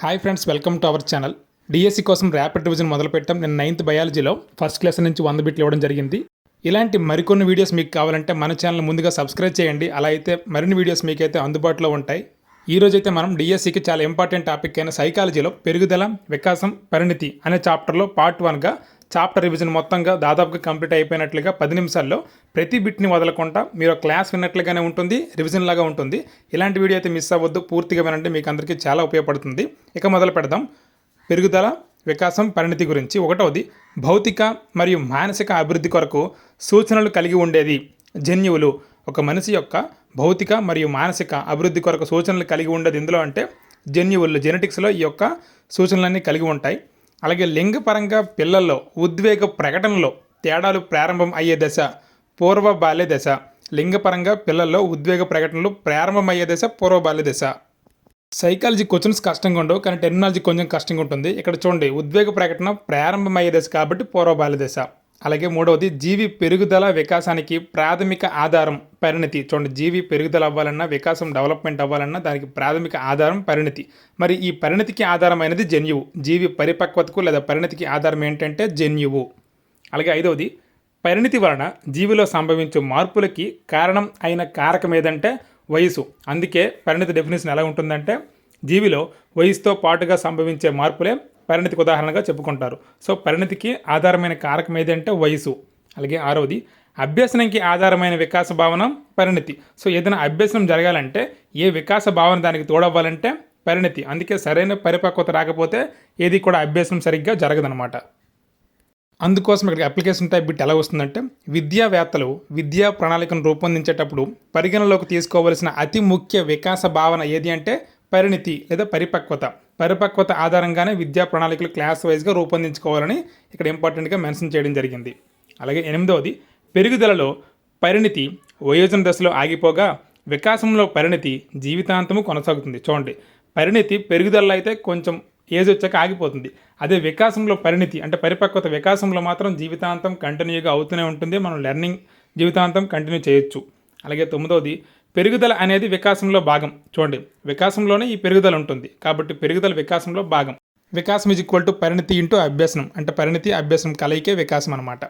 Hi friends welcome to our channel DSC కోసం rapid revision మొదలుపెట్టాం. నేను నైన్త్ బయాలజీలో ఫస్ట్ క్లాస్ నుంచి వంద బిట్లు ఇవ్వడం జరిగింది. ఇలాంటి మరికొన్ని వీడియోస్ మీకు కావాలంటే మన ఛానల్ ముందుగా సబ్స్క్రైబ్ చేయండి. అలా అయితే మరిన్ని వీడియోస్ మీకైతే అందుబాటులో ఉంటాయి. ఈ రోజైతే మనం డిఎస్సికి చాలా ఇంపార్టెంట్ టాపిక్ అయిన సైకాలజీలో పెరుగుదల వికాసం పరిణితి అనే చాప్టర్లో పార్ట్ వన్గా చాప్టర్ రివిజన్ మొత్తంగా దాదాపుగా కంప్లీట్ అయిపోయినట్లుగా పది నిమిషాల్లో ప్రతి బిట్ని వదలకుండా మీరు క్లాస్ విన్నట్లుగానే ఉంటుంది రివిజన్ లాగా ఉంటుంది. ఇలాంటి వీడియో అయితే మిస్ అవ్వద్దు. పూర్తిగా వినండి మీకు అందరికీ చాలా ఉపయోగపడుతుంది. ఇక మొదలు పెడదాం. పెరుగుదల వికాసం పరిణితి గురించి. ఒకటవది భౌతిక మరియు మానసిక అభివృద్ధి కొరకు సూచనలు కలిగి ఉండేది జన్యువులు. ఒక మనిషి యొక్క భౌతిక మరియు మానసిక అభివృద్ధి కొరకు సూచనలు కలిగి ఉండేది ఎందులో అంటే జన్యువులు జెనెటిక్స్లో ఈ యొక్క సూచనలన్నీ కలిగి ఉంటాయి. అలాగే లింగపరంగా పిల్లల్లో ఉద్వేగ ప్రకటనలో తేడాలు ప్రారంభం అయ్యే దశ పూర్వ బాల్య దశ. లింగపరంగా పిల్లల్లో ఉద్వేగ ప్రకటనలు ప్రారంభమయ్యే దశ పూర్వ బాల్య దశ. సైకాలజీ క్వశ్చన్స్ కష్టంగా ఉండవు కానీ టెర్మినాలజీ కొంచెం కష్టంగా ఉంటుంది. ఇక్కడ చూడండి ఉద్వేగ ప్రకటన ప్రారంభమయ్యే దశ కాబట్టి పూర్వ బాల్య దశ. అలాగే మూడవది జీవి పెరుగుదల వికాసానికి ప్రాథమిక ఆధారం పరిణతి. చూడండి జీవి పెరుగుదల అవ్వాలన్నా వికాసం డెవలప్మెంట్ అవ్వాలన్నా దానికి ప్రాథమిక ఆధారం పరిణతి. మరి ఈ పరిణతికి ఆధారమైనది జన్యువు. జీవి పరిపక్వతకు లేదా పరిణతికి ఆధారం ఏంటంటే జన్యువు. అలాగే ఐదవది పరిణతి వలన జీవిలో సంభవించే మార్పులకి కారణం అయిన కారకం ఏదంటే వయసు అందుకే పరిణతి డెఫినేషన్ ఎలా ఉంటుందంటే జీవిలో వయసుతో పాటుగా సంభవించే మార్పులే పరిణతికి ఉదాహరణగా చెప్పుకుంటారు. సో పరిణతికి ఆధారమైన కారకం ఏదంటే వయసు. అలాగే ఆరవది అభ్యసనంకి ఆధారమైన వికాస భావన పరిణతి. సో ఏదైనా అభ్యసనం జరగాలంటే ఏ వికాస భావన దానికి తోడవ్వాలంటే పరిణతి. అందుకే సరైన పరిపక్వత రాకపోతే ఏది కూడా అభ్యసనం సరిగ్గా జరగదనమాట అందుకోసం ఇక్కడ అప్లికేషన్ టైప్ బిట్ ఎలా వస్తుందంటే విద్యావేత్తలు విద్యా ప్రణాళికను రూపొందించేటప్పుడు పరిగణలోకి తీసుకోవలసిన అతి ముఖ్య వికాస భావన ఏది అంటే పరిణితి లేదా పరిపక్వత. పరిపక్వత ఆధారంగానే విద్యా ప్రణాళికలు క్లాస్ వైజ్గా రూపొందించుకోవాలని ఇక్కడ ఇంపార్టెంట్గా మెన్షన్ చేయడం జరిగింది. అలాగే ఎనిమిదవది పెరుగుదలలో పరిణితి వయోజన దశలో ఆగిపోగా వికాసంలో పరిణితి జీవితాంతము కొనసాగుతుంది. చూడండి పరిణితి పెరుగుదలలో అయితే కొంచెం ఏజ్ వచ్చాక ఆగిపోతుంది. అదే వికాసంలో పరిణితి అంటే పరిపక్వత వికాసంలో మాత్రం జీవితాంతం కంటిన్యూగా అవుతూనే ఉంటుంది. మనం లెర్నింగ్ జీవితాంతం కంటిన్యూ చేయొచ్చు. అలాగే తొమ్మిదవది పెరుగుదల అనేది వికాసంలో భాగం. చూడండి వికాసంలోనే ఈ పెరుగుదల ఉంటుంది. కాబట్టి పెరుగుదల వికాసంలో భాగం. వికాసం ఇజ్ ఈక్వల్ టు పరిణితి ఇంటూ అభ్యసనం. అంటే పరిణితి అభ్యసనం కలయికే వికాసం అనమాట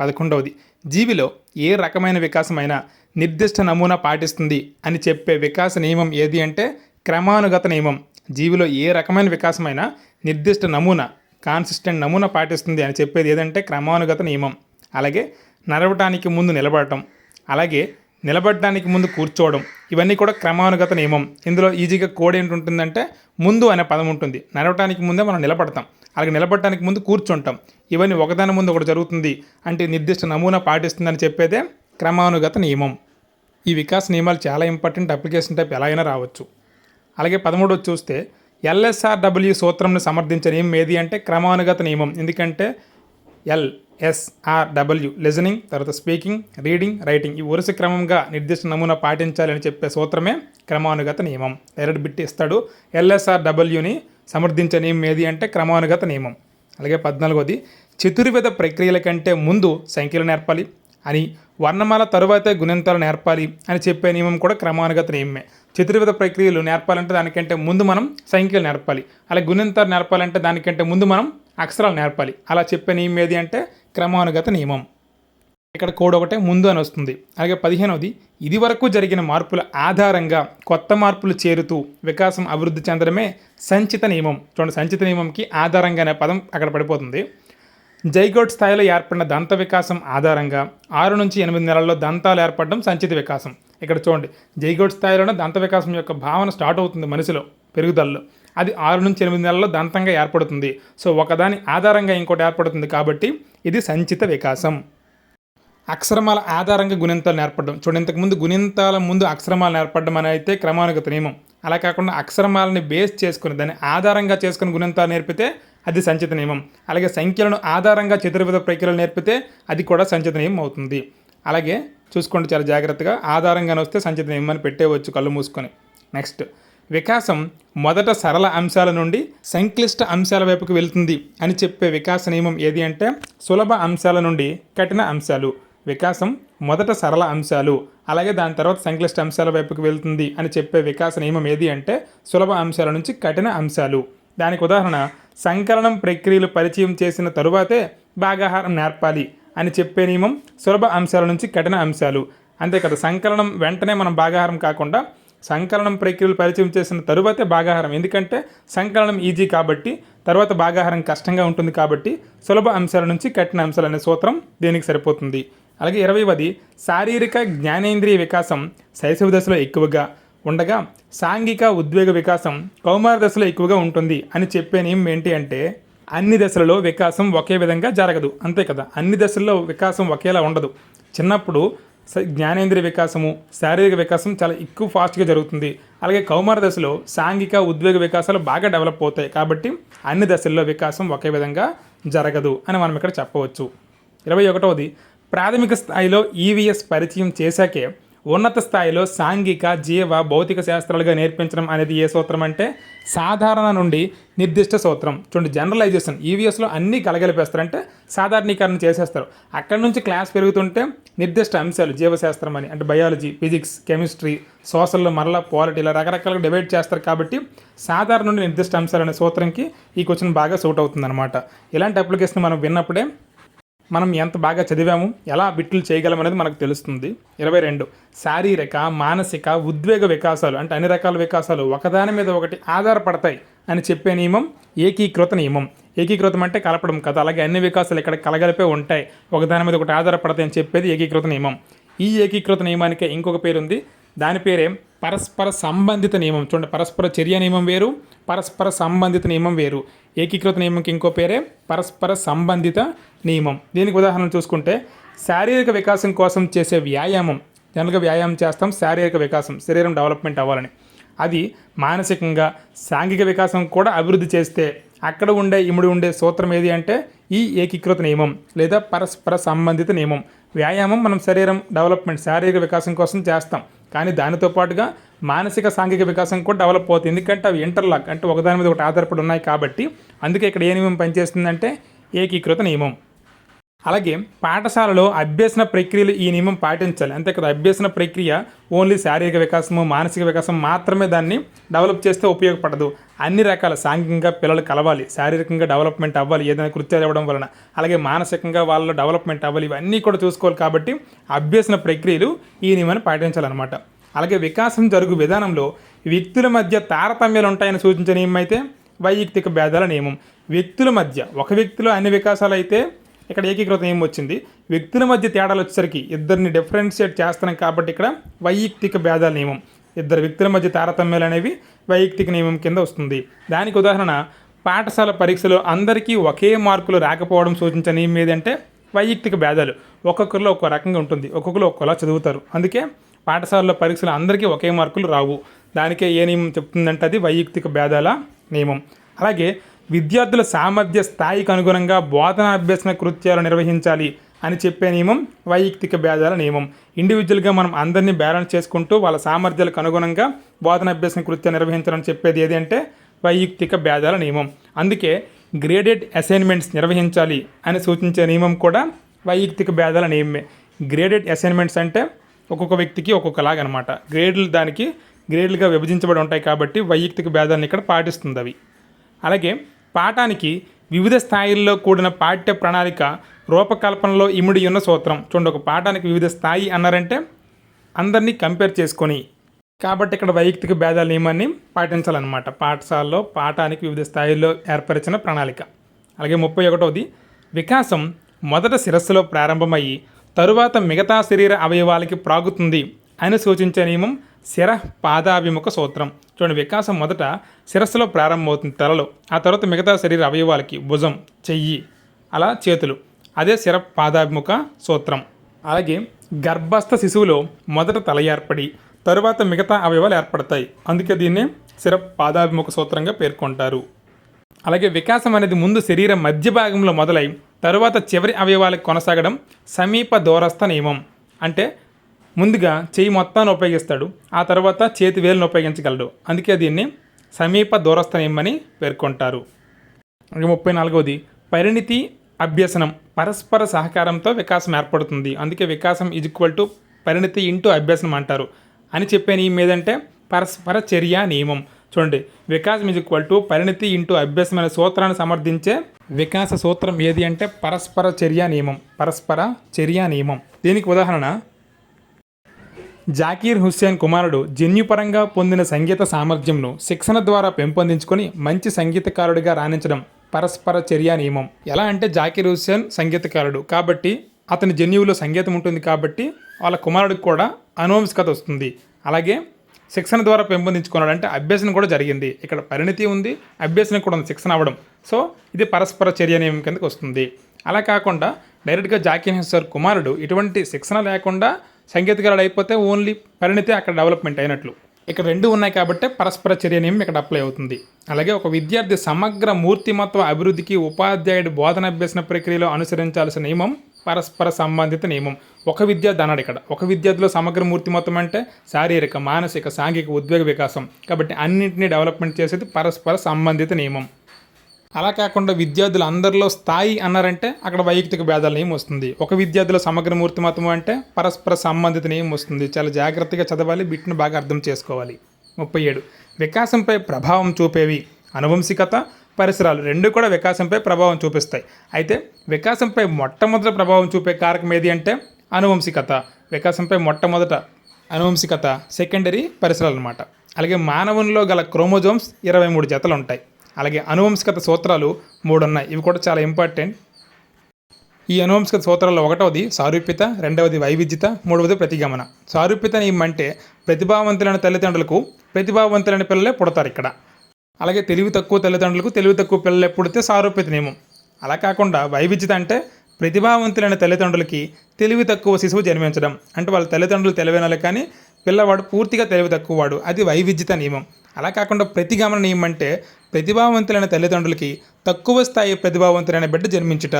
పదకొండవది జీవిలో ఏ రకమైన వికాసమైనా నిర్దిష్ట నమూనా పాటిస్తుంది అని చెప్పే వికాస నియమం ఏది అంటే క్రమానుగత నియమం. జీవిలో ఏ రకమైన వికాసమైనా నిర్దిష్ట నమూనా కాన్సిస్టెంట్ నమూనా పాటిస్తుంది అని చెప్పేది ఏదంటే క్రమానుగత నియమం. అలాగే నడవటానికి ముందు నిలబడటం. అలాగే నిలబడడానికి ముందు కూర్చోవడం ఇవన్నీ కూడా క్రమానుగత నియమం. ఇందులో ఈజీగా కోడ్ ఏంటంటుందంటే ముందు అనే పదం ఉంటుంది. నడవటానికి ముందే మనం నిలబడతాం. అలాగే నిలబడటానికి ముందు కూర్చుంటాం. ఇవన్నీ ఒకదాని ముందు ఒకటి జరుగుతుంది అంటే నిర్దిష్ట నమూనా పాటిస్తుందని చెప్పేదే క్రమానుగత నియమం. ఈ వికాస్ నియమాలు చాలా ఇంపార్టెంట్ అప్లికేషన్ టైప్ ఎలా అయినా రావచ్చు. అలాగే పదమూడవ చూస్తే ఎల్ఎస్ఆర్డబ్ల్యూ సూత్రంను సమర్థించే నియమం ఏది అంటే క్రమానుగత నియమం. ఎందుకంటే L S R W listening తర్వాత స్పీకింగ్ రీడింగ్ రైటింగ్ ఈ వరుస క్రమంగా నిర్దిష్ట నమూనా పాటించాలని చెప్పే సూత్రమే క్రమానుగత నియమం. డైరెక్ట్ బిట్ ఇస్తాడు. ఎల్ఎస్ఆర్డబ్ల్యూని సమర్థించే నియమం ఏది అంటే క్రమానుగత నియమం. అలాగే పద్నాలుగోది చతుర్విధ ప్రక్రియల కంటే ముందు సంఖ్యలు నేర్పాలి. అని వర్ణమాల తరువాతే గుణింతాలు నేర్పాలి అని చెప్పే నియమం కూడా క్రమానుగత నియమమే చతుర్విధ ప్రక్రియలు నేర్పాలంటే దానికంటే ముందు మనం సంఖ్యలు నేర్పాలి. అలా గుణింతాలు నేర్పాలంటే దానికంటే ముందు మనం అక్షరాలు నేర్పాలి. అలా చెప్పే నియమం ఏది అంటే క్రమానుగత నియమం. ఇక్కడ కోడ్ ఒకటే ముందు అని వస్తుంది. అలాగే పదిహేనవది ఇది వరకు జరిగిన మార్పుల ఆధారంగా కొత్త మార్పులు చేరుతూ వికాసం అభివృద్ధి చెందడమే సంచిత నియమం. చూడండి సంచిత నియమంకి ఆధారంగా అనే పదం అక్కడ పడిపోతుంది. జైగోట్ స్థాయిలో ఏర్పడిన దంత వికాసం ఆధారంగా ఆరు నుంచి ఎనిమిది నెలల్లో దంతాలు ఏర్పడడం సంచిత వికాసం. ఇక్కడ చూడండి జైగోట్ స్థాయిలోనే దంత వికాసం యొక్క భావన స్టార్ట్ అవుతుంది మనిషిలో పెరుగుదలలో. అది ఆరు నుంచి ఎనిమిది నెలల్లో దంతంగా ఏర్పడుతుంది. సో ఒకదాని ఆధారంగా ఇంకోటి ఏర్పడుతుంది కాబట్టి ఇది సంచిత వికాసం. అక్షరమాల ఆధారంగా గుణింతాలు నేర్పడడం చూడండి ఇంతకుముందు గుణింతాల ముందు అక్షరమాలు నేర్పడడం అనేది అయితే క్రమానుగత నియమం. అలా కాకుండా అక్షరమాలని బేస్ చేసుకుని దాన్ని ఆధారంగా చేసుకుని గుణింతాలు నేర్పితే అది సంచిత నియమం. అలాగే సంఖ్యలను ఆధారంగా చతుర్విధ ప్రక్రియలు నేర్పితే అది కూడా సంచిత నియమం అవుతుంది. అలాగే చూసుకోండి చాలా జాగ్రత్తగా. ఆధారంగానే వస్తే సంచిత నియమం అని పెట్టేవచ్చు కళ్ళు మూసుకొని. నెక్స్ట్ వికాసం మొదట సరళ అంశాల నుండి సంక్లిష్ట అంశాల వైపుకు వెళ్తుంది అని చెప్పే వికాస నియమం ఏది అంటే సులభ అంశాల నుండి కఠిన అంశాలు. వికాసం మొదట సరళ అంశాలు అలాగే దాని తర్వాత సంక్లిష్ట అంశాల వైపుకు వెళ్తుంది అని చెప్పే వికాస నియమం ఏది అంటే సులభ అంశాల నుంచి కఠిన అంశాలు. దానికి ఉదాహరణ సంకలనం ప్రక్రియలు పరిచయం చేసిన తరువాతే భాగాహారం నేర్పాలి అని చెప్పే నియమం సులభ అంశాల నుంచి కఠిన అంశాలు. అంతే కదా సంకలనం వెంటనే మనం భాగాహారం కాకుండా సంకలనం ప్రక్రియలు పరిచయం చేసిన తరువాతే భాగాహారం ఎందుకంటే సంకలనం ఈజీ కాబట్టి తర్వాత భాగాహారం కష్టంగా ఉంటుంది కాబట్టి సులభ అంశాల నుంచి కఠిన అంశాలు అనే సూత్రం దీనికి సరిపోతుంది. అలాగే ఇరవైవది శారీరక జ్ఞానేంద్రియ వికాసం శైశవ దశలో ఎక్కువగా ఉండగా సాంఘిక ఉద్వేగ వికాసం కౌమార దశలో ఎక్కువగా ఉంటుంది అని చెప్పే నియమం ఏంటి అంటే అన్ని దశలలో వికాసం ఒకే విధంగా జరగదు. అంతే కదా. అన్ని దశల్లో వికాసం ఒకేలా ఉండదు. చిన్నప్పుడు స- జ్ఞానేంద్రియ వికాసము శారీరక వికాసం చాలా ఎక్కువ ఫాస్ట్గా జరుగుతుంది. అలాగే కౌమార దశలో సాంఘిక ఉద్వేగ వికాసాలు బాగా డెవలప్ అవుతాయి. కాబట్టి అన్ని దశల్లో వికాసం ఒకే విధంగా జరగదు అని మనం ఇక్కడ చెప్పవచ్చు. ఇరవై ఒకటవది ప్రాథమిక స్థాయిలో ఈవీఎస్ పరిచయం చేశాకే ఉన్నత స్థాయిలో సాంఘిక జీవ భౌతిక శాస్త్రాలుగా నేర్పించడం అనేది ఏ సూత్రం అంటే? సాధారణ నుండి నిర్దిష్ట సూత్రం. చూడండి జనరలైజేషన్. ఈవీఎస్లో అన్నీ కలగలిపేస్తారు సాధారణీకరణ చేసేస్తారు. అక్కడ నుంచి క్లాస్ పెరుగుతుంటే నిర్దిష్ట అంశాలు జీవశాస్త్రం అని అంటే బయాలజీ ఫిజిక్స్ కెమిస్ట్రీ సోషల్లో మరలా పాలిటీ ఇలా రకరకాలుగా డివైడ్ చేస్తారు కాబట్టి సాధారణ నుండి నిర్దిష్ట అంశాలు అనే సూత్రంకి ఈ క్వశ్చన్ బాగా సూట్ అవుతుందన్నమాట. ఇలాంటి అప్లికేషన్ మనం విన్నప్పుడే మనం ఎంత బాగా చదివాము ఎలా బిట్లు చేయగలం అనేది మనకు తెలుస్తుంది. ఇరవై రెండు శారీరక మానసిక ఉద్వేగ వికాసాలు అంటే అన్ని రకాల వికాసాలు ఒకదాని మీద ఒకటి ఆధారపడతాయి అని చెప్పే నియమం ఏకీకృత నియమం. ఏకీకృతం అంటే కలపడం కదా అలాగే అన్ని వికాసాలు ఇక్కడ కలగలిపే ఉంటాయి. ఒకదాని మీద ఒకటి ఆధారపడతాయి అని చెప్పేది ఏకీకృత నియమం. ఈ ఏకీకృత నియమానికి ఇంకొక పేరు ఉంది దాని పేరే పరస్పర సంబంధిత నియమం. చూడండి పరస్పర చర్య నియమం వేరు పరస్పర సంబంధిత నియమం వేరు. ఏకీకృత నియమంకి ఇంకో పేరే పరస్పర సంబంధిత నియమం. దీనికి ఉదాహరణ చూసుకుంటే శారీరక వికాసం కోసం చేసే వ్యాయామం. జనరల్గా వ్యాయామం చేస్తాం శారీరక వికాసం శరీరం డెవలప్మెంట్ అవ్వాలని. అది మానసికంగా సాంఘిక వికాసం కూడా అభివృద్ధి చేస్తే అక్కడ ఉండే ఇముడి ఉండే సూత్రం ఏది అంటే ఈ ఏకీకృత నియమం లేదా పరస్పర సంబంధిత నియమం. వ్యాయామం మనం శరీరం డెవలప్మెంట్ శారీరక వికాసం కోసం చేస్తాం. కానీ దానితో పాటుగా మానసిక సాంఘిక వికాసం కూడా డెవలప్ అవుతుంది. ఎందుకంటే అవి ఇంటర్లాక్ అంటే ఒకదాని మీద ఒకటి ఆధారపడి ఉన్నాయి కాబట్టి అందుకే ఇక్కడ ఏ నియమం పనిచేస్తుందంటే ఏకీకృత నియమం. అలాగే పాఠశాలలో అభ్యసన ప్రక్రియలు ఈ నియమం పాటించాలి. అంతే కదా అభ్యసన ప్రక్రియ ఓన్లీ శారీరక వికాసము మానసిక వికాసం మాత్రమే దాన్ని డెవలప్ చేస్తే ఉపయోగపడదు. అన్ని రకాల సాంఘికంగా పిల్లలు కలవాలి శారీరకంగా డెవలప్మెంట్ అవ్వాలి ఏదైనా కృత్యాలు ఇవ్వడం వలన. అలాగే మానసికంగా వాళ్ళలో డెవలప్మెంట్ అవ్వాలి ఇవన్నీ కూడా చూసుకోవాలి కాబట్టి అభ్యసన ప్రక్రియలు ఈ నియమాన్ని పాటించాలన్నమాట. అలాగే వికాసం జరుగు విధానంలో వ్యక్తుల మధ్య తారతమ్యాలు ఉంటాయని సూచించే నియమం అయితే వైయక్తిక భేదాల నియమం. వ్యక్తుల మధ్య ఒక వ్యక్తిలో అన్ని వికాసాలు అయితే ఇక్కడ ఏకీకృత ఏం వచ్చింది వ్యక్తుల మధ్య తేడాలు వచ్చేసరికి ఇద్దరిని డిఫరెన్షియేట్ చేస్తున్నాం కాబట్టి ఇక్కడ వైయక్తిక భేదాల నియమం. ఇద్దరు వ్యక్తుల మధ్య తారతమ్యాలు అనేవి వైయక్తిక నియమం కింద వస్తుంది. దానికి ఉదాహరణ పాఠశాల పరీక్షలో అందరికీ ఒకే మార్కులు రాకపోవడం సూచించే నియమం ఏదంటే వైయక్తిక భేదాలు. ఒక్కొక్కరిలో ఒక్కో రకంగా ఉంటుంది. ఒక్కొక్కరు ఒక్కోలా చదువుతారు. అందుకే పాఠశాలలో పరీక్షలు అందరికీ ఒకే మార్కులు రావు. దానికే ఏ నియమం చెప్తుందంటే అది వైయక్తిక భేదాల నియమం. అలాగే విద్యార్థుల సామర్థ్య స్థాయికి అనుగుణంగా బోధనా అభ్యసన కృత్యాలు నిర్వహించాలి అని చెప్పే నియమం వైయక్తిక భేదాల నియమం. ఇండివిజువల్గా మనం అందరినీ బ్యాలెన్స్ చేసుకుంటూ వాళ్ళ సామర్థ్యాలకు అనుగుణంగా బోధన అభ్యసన కృత్యాలు నిర్వహించాలని చెప్పేది ఏది అంటే వైయక్తిక భేదాల నియమం. అందుకే గ్రేడెడ్ అసైన్మెంట్స్ నిర్వహించాలి అని సూచించే నియమం కూడా వైయక్తిక భేదాల నియమే. గ్రేడెడ్ అసైన్మెంట్స్ అంటే ఒక్కొక్క వ్యక్తికి ఒక్కొక్కలాగా అనమాట గ్రేడ్లు దానికి గ్రేడ్లుగా విభజించబడి ఉంటాయి కాబట్టి వైయక్తిక భేదాలను ఇక్కడ పాటిస్తుంది అవి. అలాగే పాఠానికి వివిధ స్థాయిల్లో కూడిన పాఠ్య ప్రణాళిక రూపకల్పనలో ఇమిడి ఉన్న సూత్రం. చూడండి ఒక పాఠానికి వివిధ స్థాయి అన్నారంటే అందరినీ కంపేర్ చేసుకొని. కాబట్టి ఇక్కడ వైయక్తిక భేదాల నియమాన్ని పాటించాలన్నమాట. పాఠశాలలో పాఠానికి వివిధ స్థాయిల్లో ఏర్పరిచిన ప్రణాళిక. అలాగే ముప్పై ఒకటవది వికాసం మొదట శిరస్సులో ప్రారంభమయ్యి తరువాత మిగతా శరీర అవయవాలకి ప్రాగుతుంది అని సూచించే నియమం శిర పాదాభిముఖ సూత్రం. చూడండి వికాసం మొదట శిరస్సులో ప్రారంభమవుతుంది తలలో. ఆ తర్వాత మిగతా శరీర అవయవాలకి భుజం చెయ్యి అలా చేతులు. అదే శిర పాదాభిముఖ సూత్రం. అలాగే గర్భస్థ శిశువులో మొదట తల ఏర్పడి తరువాత మిగతా అవయవాలు ఏర్పడతాయి. అందుకే దీన్ని శిర పాదాభిముఖ సూత్రంగా పేర్కొంటారు. అలాగే వికాసం అనేది ముందు శరీరం మధ్య భాగంలో మొదలై తరువాత చివరి అవయవాలకు కొనసాగడం సమీప దూరస్థ నియమం. అంటే ముందుగా చేయి మొత్తాన్ని ఉపయోగిస్తాడు. ఆ తర్వాత చేతి వేలును ఉపయోగించగలడు. అందుకే దీన్ని సమీప దూరస్థ నియమం అని పేర్కొంటారు ముప్పై నాలుగవది పరిణితి అభ్యసనం పరస్పర సహకారంతో వికాసం ఏర్పడుతుంది. అందుకే వికాసం ఈజ్ ఈక్వల్ టు పరిణితి ఇంటూ అభ్యసనం అంటారు. అని చెప్పే నియమం ఏదంటే పరస్పర చర్య నియమం. చూడండి వికాసం ఈజ్ ఈక్వల్ టు పరిణితి ఇంటూ అభ్యాసం అనే సూత్రాన్ని సమర్థించే వికాస సూత్రం ఏది అంటే పరస్పర చర్య నియమం. పరస్పర చర్యా నియమం. దీనికి ఉదాహరణ జాకీర్ హుస్సేన్ కుమారుడు జన్యుపరంగా పొందిన సంగీత సామర్థ్యంను శిక్షణ ద్వారా పెంపొందించుకొని మంచి సంగీతకారుడిగా రాణించడం పరస్పర చర్య నియమం. ఎలా అంటే జాకీర్ హుస్సేన్ సంగీతకారుడు కాబట్టి అతని జన్యువులో సంగీతం ఉంటుంది కాబట్టి వాళ్ళ కుమారుడికి కూడా అనువంశికత వస్తుంది. అలాగే శిక్షణ ద్వారా పెంపొందించుకున్నాడు అంటే అభ్యసన కూడా జరిగింది. ఇక్కడ పరిణితి ఉంది అభ్యసన కూడా ఉంది శిక్షణ అవ్వడం. సో ఇది పరస్పర చర్య నియమం కిందకి వస్తుంది. అలా కాకుండా డైరెక్ట్గా జాకీర్ సార్ కుమారుడు ఇటువంటి శిక్షణ లేకుండా సంకేతకారుడు అయిపోతే ఓన్లీ పరిణితి అక్కడ డెవలప్మెంట్ అయినట్లు. ఇక్కడ రెండు ఉన్నాయి కాబట్టి పరస్పర చర్య నియమం ఇక్కడ అప్లై అవుతుంది. అలాగే ఒక విద్యార్థి సమగ్ర మూర్తిమత్వ అభివృద్ధికి ఉపాధ్యాయుడు బోధన అభ్యసన ప్రక్రియలో అనుసరించాల్సిన నియమం పరస్పర సంబంధిత నియమం. ఒక విద్యార్థి అన్నాడు ఇక్కడ. ఒక విద్యార్థిలో సమగ్ర మూర్తిమత్వం అంటే శారీరక మానసిక సాంఘిక ఉద్వేగ వికాసం. కాబట్టి అన్నింటినీ డెవలప్మెంట్ చేసేది పరస్పర సంబంధిత నియమం. అలా కాకుండా విద్యార్థులు అందరిలో స్థాయి అన్నారంటే అక్కడ వైయక్తిక భేదాల నియమం వస్తుంది? ఒక విద్యార్థుల సమగ్ర మూర్తిమత్వం అంటే పరస్పర సంబంధిత నియమం వస్తుంది? చాలా జాగ్రత్తగా చదవాలి బిట్ను బాగా అర్థం చేసుకోవాలి. ముప్పై ఏడు. వికాసంపై ప్రభావం చూపేవి అనువంశికత పరిసరాలు రెండు కూడా వికాసంపై ప్రభావం చూపిస్తాయి. అయితే వికాసంపై మొట్టమొదట ప్రభావం చూపే కారకం ఏది అంటే అనువంశికత. వికాసంపై మొట్టమొదట అనువంశికత సెకండరీ పరిసరాలు అనమాట అలాగే మానవునిలో గల క్రోమోజోమ్స్ ఇరవై మూడు జతలు ఉంటాయి. అలాగే అనువంశికత సూత్రాలు మూడు ఉన్నాయి ఇవి కూడా చాలా ఇంపార్టెంట్ ఈ అనువంశికత సూత్రాల్లో ఒకటవది సారూప్యత రెండవది వైవిధ్యత మూడవది ప్రతిగమన. సారూప్యత నియమం అంటే ప్రతిభావంతులైన తల్లిదండ్రులకు ప్రతిభావంతులైన పిల్లలే పుడతారు ఇక్కడ. అలాగే తెలివి తక్కువ తల్లిదండ్రులకు తెలివి తక్కువ పిల్లలే పుడితే సారూప్యత నియమం. అలా కాకుండా వైవిధ్యత అంటే ప్రతిభావంతులైన తల్లిదండ్రులకి తెలివి తక్కువ శిశువు జన్మించడం. అంటే వాళ్ళ తల్లిదండ్రులు తెలివైన కానీ పిల్లవాడు పూర్తిగా తెలివి తక్కువ వాడు అది వైవిధ్యత నియమం. అలా కాకుండా ప్రతిగమన నియమం అంటే ప్రతిభావంతులైన తల్లిదండ్రులకి తక్కువ స్థాయి ప్రతిభావంతులైన బిడ్డ జన్మించుట.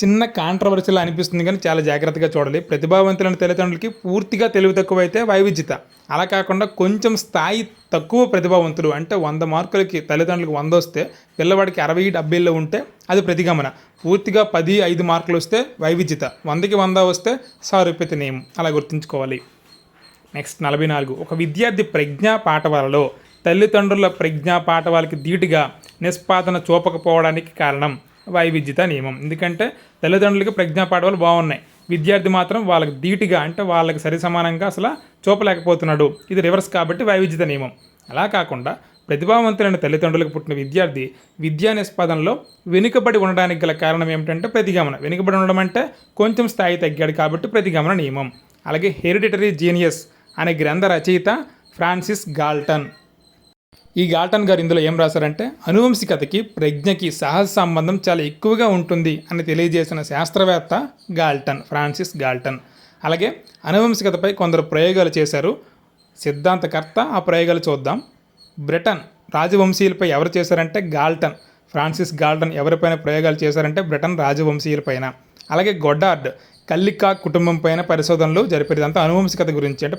చిన్న కాంట్రవర్సీలా అనిపిస్తుంది కానీ చాలా జాగ్రత్తగా చూడాలి. ప్రతిభావంతులైన తల్లిదండ్రులకి పూర్తిగా తెలివి తక్కువ అయితే వైవిధ్యత. అలా కాకుండా కొంచెం స్థాయి తక్కువ ప్రతిభావంతులు అంటే వంద మార్కులకి తల్లిదండ్రులకు వంద వస్తే పిల్లవాడికి అరవై డెబ్బైలో ఉంటే అది ప్రతిగమన. పూర్తిగా పది ఐదు మార్కులు వస్తే వైవిధ్యత. వందకి వంద వస్తే సారూప్యత నియమం అలా గుర్తుంచుకోవాలి. నెక్స్ట్ నలభై నాలుగు. ఒక విద్యార్థి ప్రజ్ఞా పాఠవాలలో తల్లిదండ్రుల ప్రజ్ఞా పాఠవాలకి ధీటుగా నిష్పాదన చూపకపోవడానికి కారణం వైవిధ్యత నియమం. ఎందుకంటే తల్లిదండ్రులకి ప్రజ్ఞా పాఠవాలు బాగున్నాయి. విద్యార్థి మాత్రం వాళ్ళకి ధీటుగా అంటే వాళ్ళకి సరి సమానంగా అసలు చూపలేకపోతున్నాడు. ఇది రివర్స్ కాబట్టి వైవిధ్యత నియమం. అలా కాకుండా ప్రతిభావంతులైన తల్లిదండ్రులకు పుట్టిన విద్యార్థి విద్యా నిష్పాదనలో వెనుకబడి ఉండడానికి గల కారణం ఏమిటంటే ప్రతిగమన. వెనుకబడి ఉండడం అంటే కొంచెం స్థాయి తగ్గాడు కాబట్టి ప్రతిగమన నియమం. అలాగే హెరిడిటరీ జీనియస్ అనే గ్రంథ రచయిత ఫ్రాన్సిస్ గాల్టన్. ఈ గాల్టన్ గారు ఇందులో ఏం రాశారంటే అనువంశికతకి ప్రజ్ఞకి సహజ సంబంధం చాలా ఎక్కువగా ఉంటుంది అని తెలియజేసిన శాస్త్రవేత్త గాల్టన్ ఫ్రాన్సిస్ గాల్టన్. అలాగే అనువంశికతపై కొందరు ప్రయోగాలు చేశారు. సిద్ధాంతకర్త ఆ ప్రయోగాలు చూద్దాం. బ్రిటన్ రాజవంశీయులపై ఎవరు చేశారంటే గాల్టన్ ఫ్రాన్సిస్ గాల్టన్ ఎవరిపైన ప్రయోగాలు చేశారంటే బ్రిటన్ రాజవంశీయులపైన. అలాగే గొడ్డార్డ్ కల్లికా కుటుంబం పైన పరిశోధనలు జరిపేదంతా అనువంశికత గురించి అంటే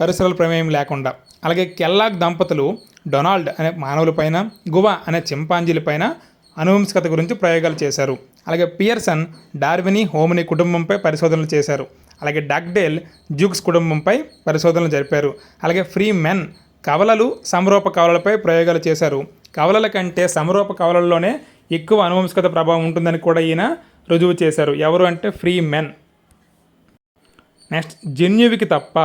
పరిసరాల ప్రమేయం లేకుండా. అలాగే కెల్లాగ్ దంపతులు డొనాల్డ్ అనే మానవులపైన గువా అనే చింపాంజీలపైన అనువంశికత గురించి ప్రయోగాలు చేశారు. అలాగే పియర్సన్ డార్విని హోమిని కుటుంబంపై పరిశోధనలు చేశారు. అలాగే డాక్డేల్ జూక్స్ కుటుంబంపై పరిశోధనలు జరిపారు. అలాగే ఫ్రీ మెన్ కవలలు సమరూప కవలలపై ప్రయోగాలు చేశారు. కవలల కంటే సమరూప కవలల్లోనే ఎక్కువ అనువంశికత ప్రభావం ఉంటుందని కూడా ఈయన రుజువు చేశారు. ఎవరు అంటే ఫ్రీ మెన్. నెక్స్ట్ జన్యువికి తప్ప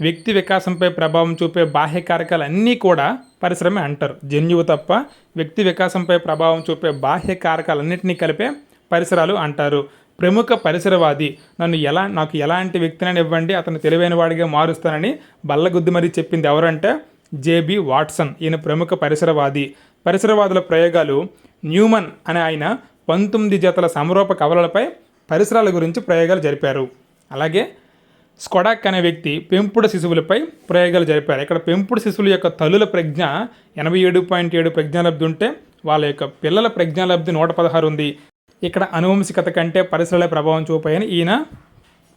వ్యక్తి వికాసంపై ప్రభావం చూపే బాహ్య కారకాలు అన్నీ కూడా పరిశ్రమ అంటారు. జన్యువు తప్ప వ్యక్తి వికాసంపై ప్రభావం చూపే బాహ్య కారకాలన్నింటినీ కలిపే పరిసరాలు అంటారు. ప్రముఖ పరిసరవాది నన్ను ఎలా నాకు ఎలాంటి వ్యక్తినని ఇవ్వండి అతను తెలివైన వాడిగా మారుస్తానని బల్లగుద్ది మరీ చెప్పింది ఎవరంటే జేబి వాట్సన్. ఈయన ప్రముఖ పరిసరవాది. పరిసరవాదుల ప్రయోగాలు న్యూమన్ అనే ఆయన పంతొమ్మిది జతల సమరూప కవలలపై పరిసరాల గురించి ప్రయోగాలు జరిపారు. అలాగే స్కొడాక్ అనే వ్యక్తి పెంపుడు శిశువులపై ప్రయోగాలు జరిపారు. ఇక్కడ పెంపుడు శిశువుల యొక్క తల్లుల ప్రజ్ఞ ఎనభై ఏడు పాయింట్ ఏడు ప్రజ్ఞాలబ్ధి ఉంటే వాళ్ళ యొక్క పిల్లల ప్రజ్ఞాలబ్ధి నూట పదహారు ఉంది. ఇక్కడ అనువంశికత కంటే పరిసరాల ప్రభావం చూపాయని ఈయన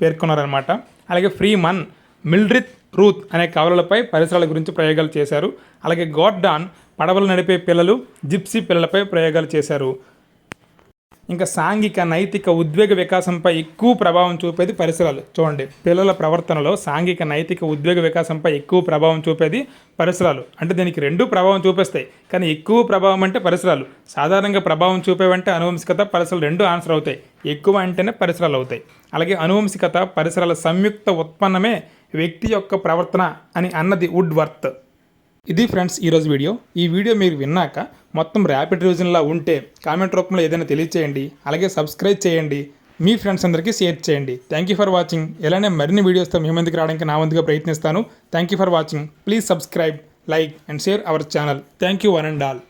పేర్కొన్నారనమాట అలాగే ఫ్రీ మన్ మిల్డ్రిత్ రూత్ అనే కవలలపై పరిసరాల గురించి ప్రయోగాలు చేశారు. అలాగే గోర్డాన్ పడవలు నడిపే పిల్లలు జిప్సీ పిల్లలపై ప్రయోగాలు చేశారు. ఇంకా సాంఘిక నైతిక ఉద్వేగ వికాసంపై ఎక్కువ ప్రభావం చూపేది పరిసరాలు. చూడండి పిల్లల ప్రవర్తనలో సాంఘిక నైతిక ఉద్వేగ వికాసంపై ఎక్కువ ప్రభావం చూపేది పరిసరాలు. అంటే దీనికి రెండు ప్రభావం చూపిస్తాయి. కానీ ఎక్కువ ప్రభావం అంటే పరిసరాలు. సాధారణంగా ప్రభావం చూపేవంటే అనువంశికత పరిసరాలు రెండు ఆన్సర్ అవుతాయి. ఎక్కువ అంటేనే పరిసరాలు అవుతాయి. అలాగే అనువంశికత పరిసరాల సంయుక్త ఉత్పన్నమే వ్యక్తి యొక్క ప్రవర్తన అని అన్నది వుడ్ వర్త్ ఇది ఫ్రెండ్స్ ఈరోజు వీడియో. ఈ వీడియో మీరు విన్నాక మొత్తం ర్యాపిడ్ రివిజన్లా ఉంటే కామెంట్ రూపంలో ఏదైనా తెలియచేయండి. అలాగే సబ్స్క్రైబ్ చేయండి. మీ ఫ్రెండ్స్ అందరికీ షేర్ చేయండి. థ్యాంక్ యూ ఫర్ వాచింగ్ ఇలానే మరిన్ని వీడియోస్తో మీ ముందుకు రావడానికి నా ముందుగా ప్రయత్నిస్తాను. Thank you for watching please subscribe like and share our channel thank you one and all